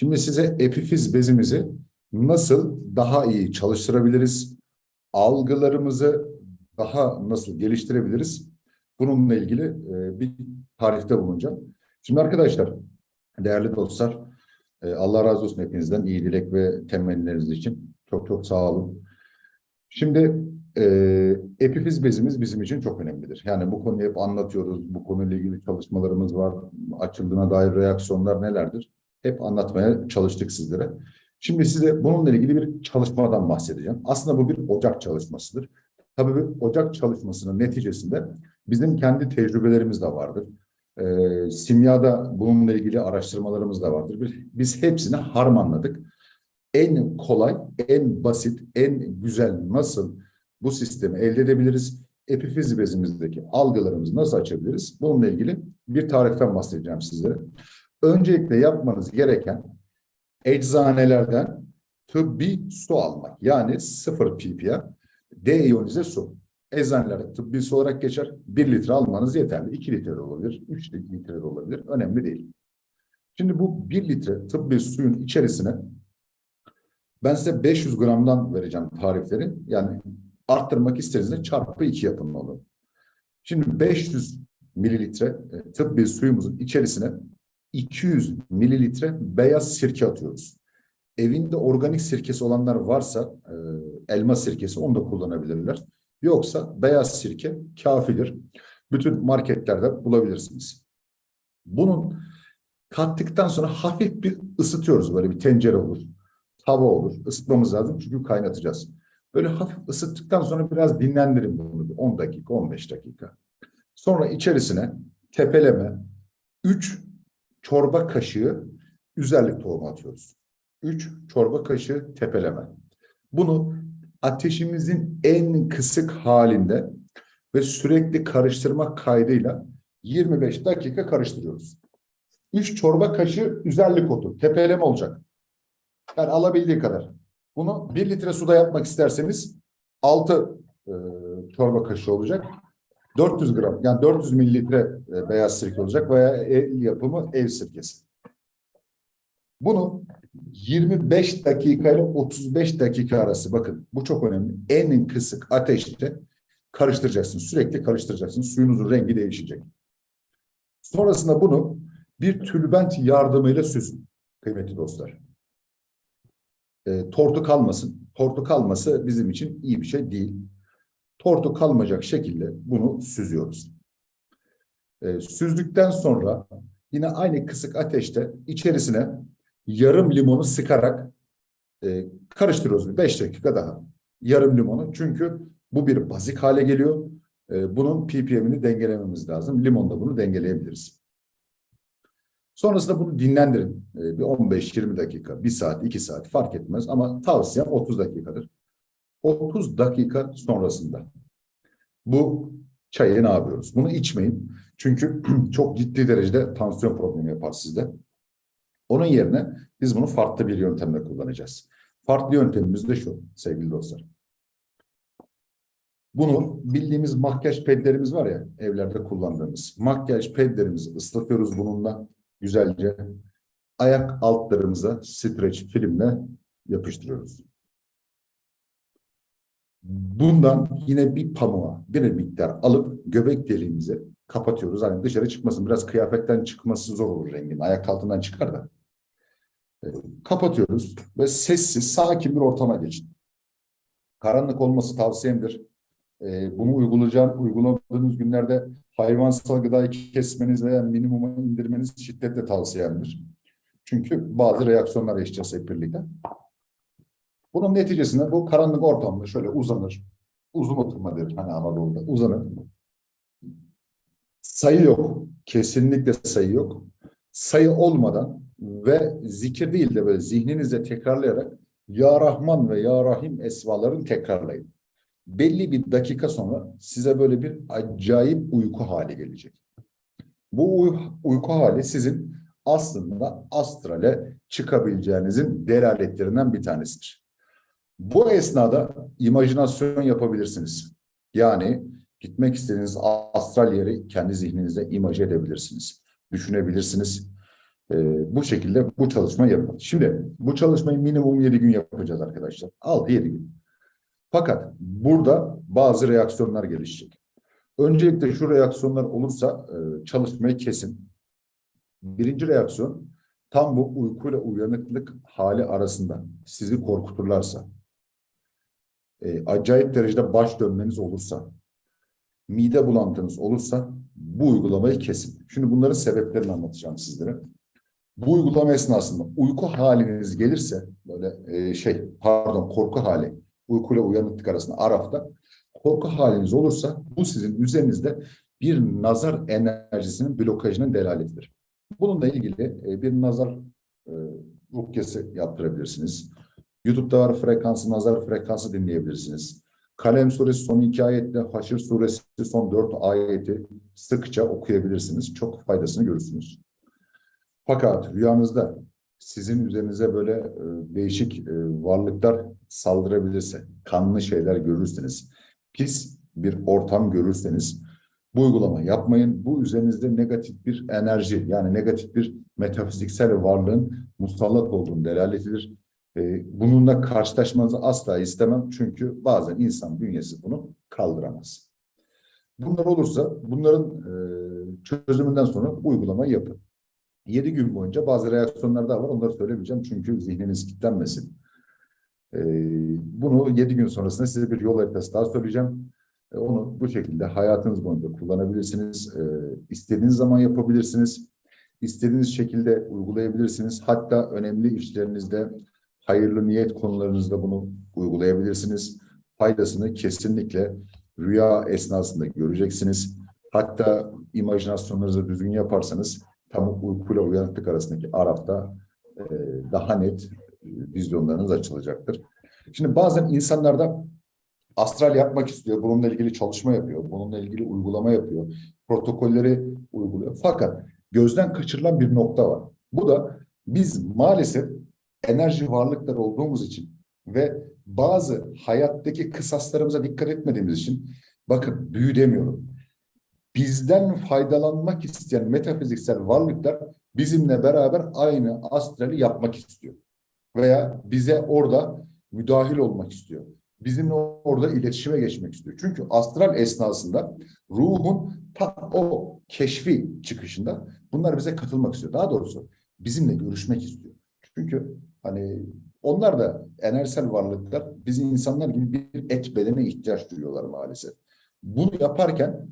Şimdi size epifiz bezimizi nasıl daha iyi çalıştırabiliriz? Algılarımızı daha nasıl geliştirebiliriz? Bununla ilgili e, bir tarifte bulunacağım. Şimdi arkadaşlar, değerli dostlar, e, Allah razı olsun hepinizden iyi dilek ve temennileriniz için. Çok çok sağ olun. Şimdi e, epifiz bezimiz bizim için çok önemlidir. Yani bu konuyu hep anlatıyoruz. Bu konuyla ilgili çalışmalarımız var. Açıldığına dair reaksiyonlar nelerdir? Hep anlatmaya çalıştık sizlere. Şimdi size bununla ilgili bir çalışmadan bahsedeceğim. Aslında bu bir ocak çalışmasıdır. Tabii bir ocak çalışmasının neticesinde bizim kendi tecrübelerimiz de vardır. Ee, simyada bununla ilgili araştırmalarımız da vardır. Biz, biz hepsini harmanladık. En kolay, en basit, en güzel nasıl bu sistemi elde edebiliriz? Epifiz bezimizdeki algılarımızı nasıl açabiliriz? Bununla ilgili bir tariften bahsedeceğim sizlere. Öncelikle yapmanız gereken eczanelerden tıbbi su almak. Yani 0 ppm D iyonize su. Eczanelerde tıbbi su olarak geçer. 1 litre almanız yeterli. 2 litre de olabilir, 3 litre de olabilir. Önemli değil. Şimdi bu 1 litre tıbbi suyun içerisine ben size 500 gramdan vereceğim tarifleri. Yani arttırmak isterseniz çarpı 2 yapın onu. Şimdi 500 mililitre e, tıbbi suyumuzun içerisine 200 mililitre beyaz sirke atıyoruz. Evinde organik sirkesi olanlar varsa e, elma sirkesi onu da kullanabilirler. Yoksa beyaz sirke kafidir. Bütün marketlerde bulabilirsiniz. Bunun kattıktan sonra hafif bir ısıtıyoruz. Böyle bir tencere olur, tava olur. Isıtmamız lazım çünkü kaynatacağız. Böyle hafif ısıttıktan sonra biraz dinlendirin bunu. 10 dakika, 15 dakika. Sonra içerisine tepeleme 3 çorba kaşığı üzerlik tohumu atıyoruz. 3 çorba kaşığı tepeleme. Bunu ateşimizin en kısık halinde ve sürekli karıştırmak kaydıyla 25 dakika karıştırıyoruz. 3 çorba kaşığı üzerlik otu, tepeleme olacak. Yani alabildiği kadar. Bunu 1 litre suda yapmak isterseniz 6 e, çorba kaşığı olacak. 400 gram yani 400 mililitre e, beyaz sirke olacak veya el yapımı ev sirkesi. Bunu 25 dakika ile 35 dakika arası bakın bu çok önemli. En kısık ateşte karıştıracaksın. Sürekli karıştıracaksın. Suyunuzun rengi değişecek. Sonrasında bunu bir tülbent yardımıyla süzün kıymetli dostlar. E, tortu kalmasın. Tortu kalması bizim için iyi bir şey değil. Tortu kalmayacak şekilde bunu süzüyoruz. E, süzdükten sonra yine aynı kısık ateşte içerisine yarım limonu sıkarak e, karıştırıyoruz. 5 dakika daha. Yarım limonu. Çünkü bu bir bazik hale geliyor. E, bunun ppm'ini dengelememiz lazım. Limonla bunu dengeleyebiliriz. Sonrasında bunu dinlendirin. E, bir 15-20 dakika, 1 saat, 2 saat fark etmez. Ama tavsiyem 30 dakikadır. 30 dakika sonrasında bu çayı ne yapıyoruz? Bunu içmeyin. Çünkü çok ciddi derecede tansiyon problemi yapar sizde. Onun yerine biz bunu farklı bir yöntemle kullanacağız. Farklı yöntemimiz de şu sevgili dostlar. Bunu bildiğimiz makyaj pedlerimiz var ya evlerde kullandığımız. Makyaj pedlerimizi ıslatıyoruz bununla güzelce. Ayak altlarımıza streç filmle yapıştırıyoruz. Bundan yine bir pamuğa bir miktar alıp göbek deliğimize kapatıyoruz. Hani dışarı çıkmasın. Biraz kıyafetten çıkması zor olur rengin. Ayak altından çıkar da. E, kapatıyoruz ve sessiz, sakin bir ortama geçin. Karanlık olması tavsiyemdir. E, bunu uygulayacağım, uyguladığınız günlerde hayvansal gıdayı kesmeniz veya minimuma indirmeniz şiddetle tavsiyemdir. Çünkü bazı reaksiyonlar yaşayacağız hep birlikte. Bunun neticesinde bu karanlık ortamda şöyle uzanır. Uzun oturma der hani Anadolu'da. Uzanır. Sayı yok. Kesinlikle sayı yok. Sayı olmadan ve zikir değil de böyle zihninizde tekrarlayarak Ya Rahman ve Ya Rahim esmalarını tekrarlayın. Belli bir dakika sonra size böyle bir acayip uyku hali gelecek. Bu uy uyku hali sizin aslında astrale çıkabileceğinizin delaletlerinden bir tanesidir. Bu esnada imajinasyon yapabilirsiniz. Yani gitmek istediğiniz astral yeri kendi zihninizde imaj edebilirsiniz. Düşünebilirsiniz. Ee, bu şekilde bu çalışmayı yapın. Şimdi bu çalışmayı minimum 7 gün yapacağız arkadaşlar. 6-7 gün. Fakat burada bazı reaksiyonlar gelişecek. Öncelikle şu reaksiyonlar olursa e, çalışmayı kesin. Birinci reaksiyon tam bu uykuyla uyanıklık hali arasında sizi korkuturlarsa, e, acayip derecede baş dönmeniz olursa, mide bulantınız olursa bu uygulamayı kesin. Şimdi bunların sebeplerini anlatacağım sizlere. Bu uygulama esnasında uyku haliniz gelirse böyle e, şey pardon korku hali uykuyla uyanıklık arasında arafta korku haliniz olursa bu sizin üzerinizde bir nazar enerjisinin blokajının delaletidir. Bununla ilgili e, bir nazar e, rukyası yaptırabilirsiniz. YouTube'da var frekansı, nazar frekansı dinleyebilirsiniz. Kalem suresi son iki ayetle Haşr suresi son dört ayeti sıkça okuyabilirsiniz. Çok faydasını görürsünüz. Fakat rüyanızda sizin üzerinize böyle e, değişik e, varlıklar saldırabilirse, kanlı şeyler görürseniz, pis bir ortam görürseniz bu uygulama yapmayın. Bu üzerinizde negatif bir enerji yani negatif bir metafiziksel varlığın musallat olduğunu delaletidir. E, bununla karşılaşmanızı asla istemem. Çünkü bazen insan bünyesi bunu kaldıramaz. Bunlar olursa bunların e, çözümünden sonra bu uygulamayı yapın. 7 gün boyunca bazı reaksiyonlar daha var. Onları söylemeyeceğim çünkü zihniniz kilitlenmesin. E, bunu 7 gün sonrasında size bir yol haritası daha söyleyeceğim. E, onu bu şekilde hayatınız boyunca kullanabilirsiniz. İstediğiniz zaman yapabilirsiniz. İstediğiniz şekilde uygulayabilirsiniz. Hatta önemli işlerinizde, hayırlı niyet konularınızda bunu uygulayabilirsiniz. Faydasını kesinlikle rüya esnasında göreceksiniz. Hatta imajinasyonlarınızı düzgün yaparsanız tam uykuyla uyanıklık arasındaki arafta e, daha net e, vizyonlarınız açılacaktır. Şimdi bazen insanlarda astral yapmak istiyor, bununla ilgili çalışma yapıyor, bununla ilgili uygulama yapıyor, protokolleri uyguluyor. Fakat gözden kaçırılan bir nokta var. Bu da biz maalesef enerji varlıkları olduğumuz için ve bazı hayattaki kısaslarımıza dikkat etmediğimiz için bakın büyü demiyorum. Bizden faydalanmak isteyen metafiziksel varlıklar bizimle beraber aynı astrali yapmak istiyor. Veya bize orada müdahil olmak istiyor. Bizimle orada iletişime geçmek istiyor. Çünkü astral esnasında ruhun ta o keşfi çıkışında bunlar bize katılmak istiyor. Daha doğrusu bizimle görüşmek istiyor. Çünkü hani onlar da enerjisel varlıklar bizim insanlar gibi bir et bedene ihtiyaç duyuyorlar maalesef. Bunu yaparken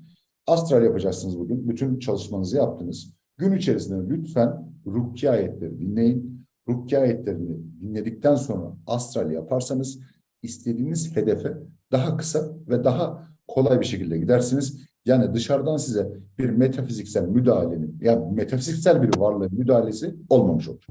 astral yapacaksınız bugün. Bütün çalışmanızı yaptınız. Gün içerisinde lütfen rukiye ayetleri dinleyin. Rukiye ayetlerini dinledikten sonra astral yaparsanız istediğiniz hedefe daha kısa ve daha kolay bir şekilde gidersiniz. Yani dışarıdan size bir metafiziksel müdahalenin, yani metafiziksel bir varlığın müdahalesi olmamış olur.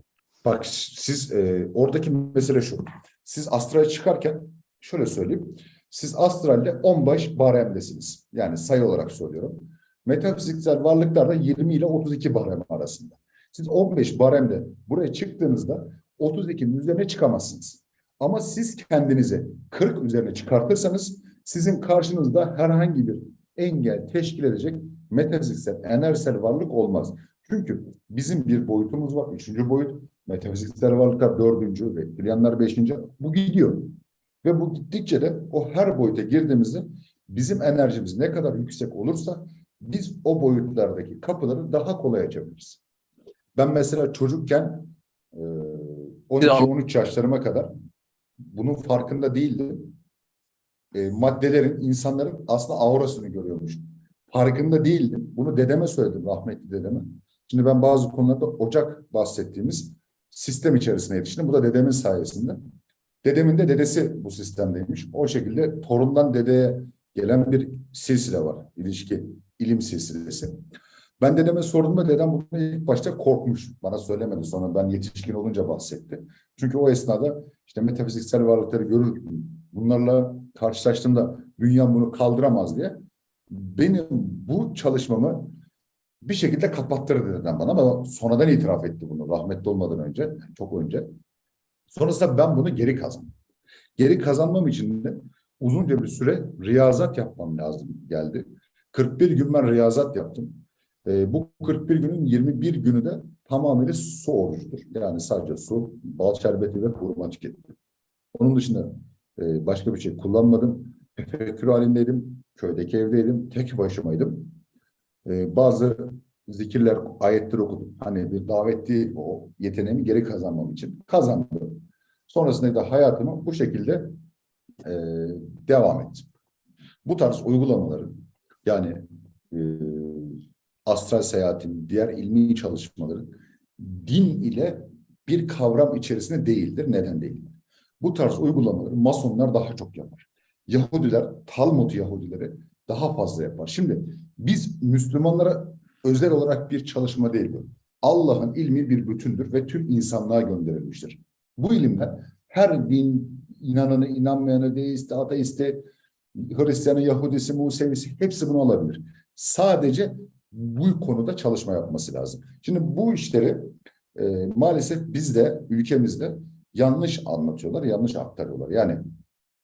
Bak siz e, oradaki mesele şu. Siz astrale çıkarken şöyle söyleyeyim. Siz astralde 15 baremdesiniz. Yani sayı olarak söylüyorum. Metafiziksel varlıklar da 20 ile 32 barem arasında. Siz 15 baremde buraya çıktığınızda 32'nin üzerine çıkamazsınız. Ama siz kendinizi 40 üzerine çıkartırsanız sizin karşınızda herhangi bir engel teşkil edecek metafiziksel, enerjisel varlık olmaz. Çünkü bizim bir boyutumuz var. Üçüncü boyut. Metafiziksel varlıklar dördüncü, reptilyanlar beşinci. Bu gidiyor. Ve bu gittikçe de o her boyuta girdiğimizde bizim enerjimiz ne kadar yüksek olursa biz o boyutlardaki kapıları daha kolay açabiliriz. Ben mesela çocukken 12-13 yaşlarıma kadar bunun farkında değildim. E, maddelerin, insanların aslında aurasını görüyormuşum. Farkında değildim. Bunu dedeme söyledim, rahmetli dedeme. Şimdi ben bazı konularda ocak bahsettiğimiz sistem içerisine yetiştim. Bu da dedemin sayesinde. Dedemin de dedesi bu sistemdeymiş. O şekilde torundan dedeye gelen bir silsile var. İlişki, ilim silsilesi. Ben dedeme sorduğumda dedem bunu ilk başta korkmuş. Bana söylemedi. Sonra ben yetişkin olunca bahsetti. Çünkü o esnada işte metafiziksel varlıkları görür, bunlarla karşılaştığımda dünya bunu kaldıramaz diye benim bu çalışmamı bir şekilde kapattırdı dedem bana ama sonradan itiraf etti bunu rahmetli olmadan önce, çok önce. Sonrasında ben bunu geri kazandım. Geri kazanmam için de uzunca bir süre riyazat yapmam lazım geldi. 41 gün ben riyazat yaptım. E, bu 41 günün 21 günü de tamamıyla su orucudur. Yani sadece su, bal şerbeti ve hurma tükettim. Onun dışında e, başka bir şey kullanmadım. Tefekkür halindeydim. Köydeki evdeydim. Tek başımaydım. E, bazı zikirler, ayetler okudum. Hani bir davet değil o. Yeteneğimi geri kazanmam için. Kazandım. Sonrasında da hayatımı bu şekilde e, devam ettim. Bu tarz uygulamaların yani e, astral seyahatin, diğer ilmi çalışmaların din ile bir kavram içerisinde değildir. Neden değildir? Bu tarz uygulamaları masonlar daha çok yapar. Yahudiler, Talmud Yahudileri daha fazla yapar. Şimdi biz Müslümanlara özel olarak bir çalışma değil bu. Allah'ın ilmi bir bütündür ve tüm insanlığa gönderilmiştir. Bu ilimler her din inananı, inanmayanı, deisti, ateisti, Hristiyanı, Yahudisi, Musevisi hepsi bunu alabilir. Sadece bu konuda çalışma yapması lazım. Şimdi bu işleri e, maalesef bizde, ülkemizde yanlış anlatıyorlar, yanlış aktarıyorlar. Yani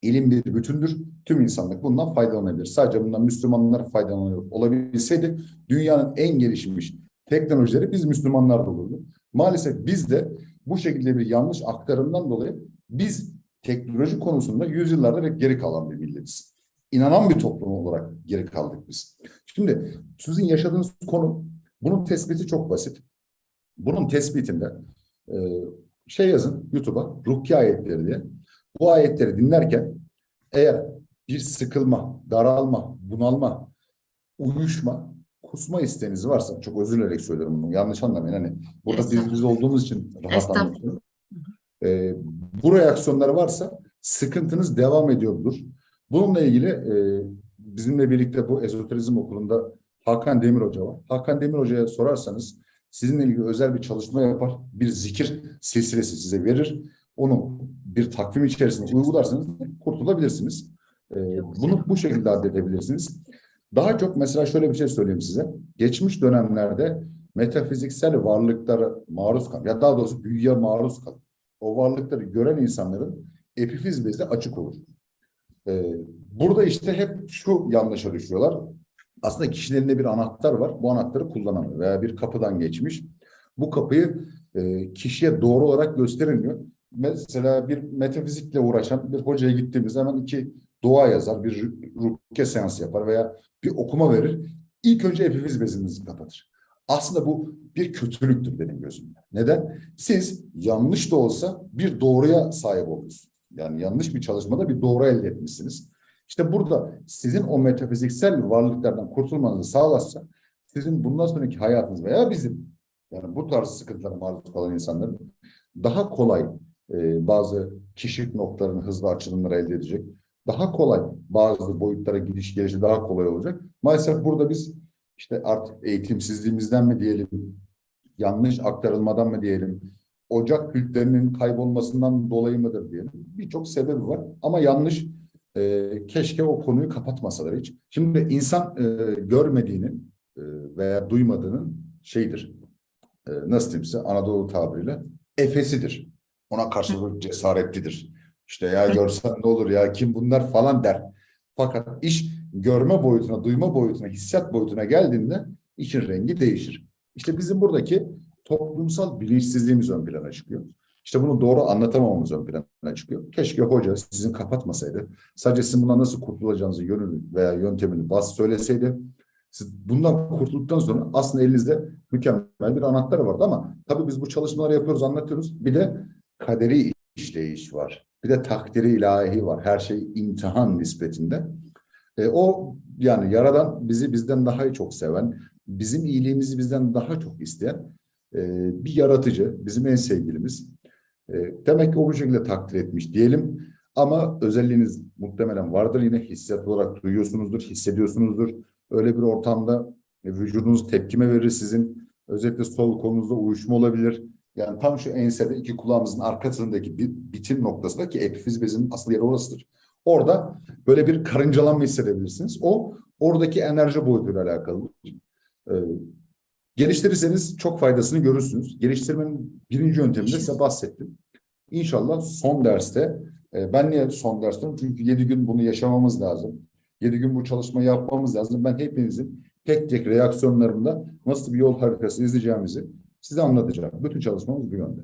ilim bir bütündür, tüm insanlık bundan faydalanabilir. Sadece bundan Müslümanlar faydalanıyor olabilseydi dünyanın en gelişmiş teknolojileri biz Müslümanlar da olurdu. Maalesef biz de bu şekilde bir yanlış aktarımdan dolayı biz teknoloji konusunda yüzyıllardır hep geri kalan bir milletiz. İnanan bir toplum olarak geri kaldık biz. Şimdi sizin yaşadığınız konu, bunun tespiti çok basit. Bunun tespitinde e, şey yazın YouTube'a, rukiye ayetleri diye. Bu ayetleri dinlerken eğer bir sıkılma, daralma, bunalma, uyuşma, kusma isteğiniz varsa, çok özür dilerim söylüyorum bunu, yanlış anlamayın. Hani burada biz, biz olduğumuz için rahat anlatıyorum. E, bu reaksiyonları varsa sıkıntınız devam ediyordur. Bununla ilgili e, bizimle birlikte bu ezoterizm okulunda Hakan Demir Hoca var. Hakan Demir Hoca'ya sorarsanız sizinle ilgili özel bir çalışma yapar. Bir zikir silsilesi size verir. Onu bir takvim içerisinde uygularsanız kurtulabilirsiniz. E, bunu bu şekilde halledebilirsiniz. Daha çok mesela şöyle bir şey söyleyeyim size. Geçmiş dönemlerde metafiziksel varlıklara maruz kalan ya daha doğrusu büyüye maruz kalan o varlıkları gören insanların epifiz bezi açık olur. Ee, burada işte hep şu yanlışa düşüyorlar. Aslında kişinin elinde bir anahtar var. Bu anahtarı kullanamıyor veya bir kapıdan geçmiş. Bu kapıyı e, kişiye doğru olarak gösterilmiyor. Mesela bir metafizikle uğraşan bir hocaya gittiğimizde hemen iki dua yazar, bir rukiye seansı yapar veya bir okuma verir. İlk önce epifiz bezinizi kapatır. Aslında bu bir kötülüktür benim gözümde. Neden? Siz yanlış da olsa bir doğruya sahip oluyorsunuz. Yani yanlış bir çalışmada bir doğru elde etmişsiniz. İşte burada sizin o metafiziksel varlıklardan kurtulmanızı sağlarsa sizin bundan sonraki hayatınız veya bizim yani bu tarz sıkıntılara maruz kalan insanların daha kolay e, bazı kişilik noktalarını hızlı açılımları elde edecek. Daha kolay bazı boyutlara gidiş gelişi daha kolay olacak. Maalesef burada biz işte artık eğitimsizliğimizden mi diyelim, yanlış aktarılmadan mı diyelim, ocak kültlerinin kaybolmasından dolayı mıdır diyelim. Birçok sebebi var ama yanlış. E, keşke o konuyu kapatmasalar hiç. Şimdi insan e, görmediğinin e, veya duymadığının şeydir. E, nasıl diyeyim size Anadolu tabiriyle efesidir. Ona karşılık cesaretlidir. İşte ya görsen ne olur ya kim bunlar falan der. Fakat iş görme boyutuna, duyma boyutuna, hissiyat boyutuna geldiğinde işin rengi değişir. İşte bizim buradaki toplumsal bilinçsizliğimiz ön plana çıkıyor. İşte bunu doğru anlatamamamız ön plana çıkıyor. Keşke hoca sizin kapatmasaydı. Sadece sizin bundan nasıl kurtulacağınızı yönünü veya yöntemini bas söyleseydi. Siz bundan kurtulduktan sonra aslında elinizde mükemmel bir anahtar vardı ama tabii biz bu çalışmaları yapıyoruz, anlatıyoruz. Bir de kaderi işleyiş var. Bir de takdiri ilahi var. Her şey imtihan nispetinde. E, o yani Yaradan bizi bizden daha çok seven, bizim iyiliğimizi bizden daha çok isteyen e, bir yaratıcı, bizim en sevgilimiz. E, demek ki o bu şekilde takdir etmiş diyelim. Ama özelliğiniz muhtemelen vardır yine hissiyat olarak duyuyorsunuzdur, hissediyorsunuzdur. Öyle bir ortamda e, vücudunuz tepkime verir sizin. Özellikle sol kolunuzda uyuşma olabilir. Yani tam şu ensede iki kulağımızın arkasındaki bitim noktasında ki epifiz bezinin asıl yeri orasıdır. Orada böyle bir karıncalanma hissedebilirsiniz. O oradaki enerji boyutuyla alakalı. Ee, geliştirirseniz çok faydasını görürsünüz. Geliştirmenin birinci yönteminde size bahsettim. İnşallah son derste, e, ben niye son ders diyorum? Çünkü yedi gün bunu yaşamamız lazım. Yedi gün bu çalışmayı yapmamız lazım. Ben hepinizin tek tek reaksiyonlarımda nasıl bir yol haritası izleyeceğimizi size anlatacağım. Bütün çalışmamız bu yönde.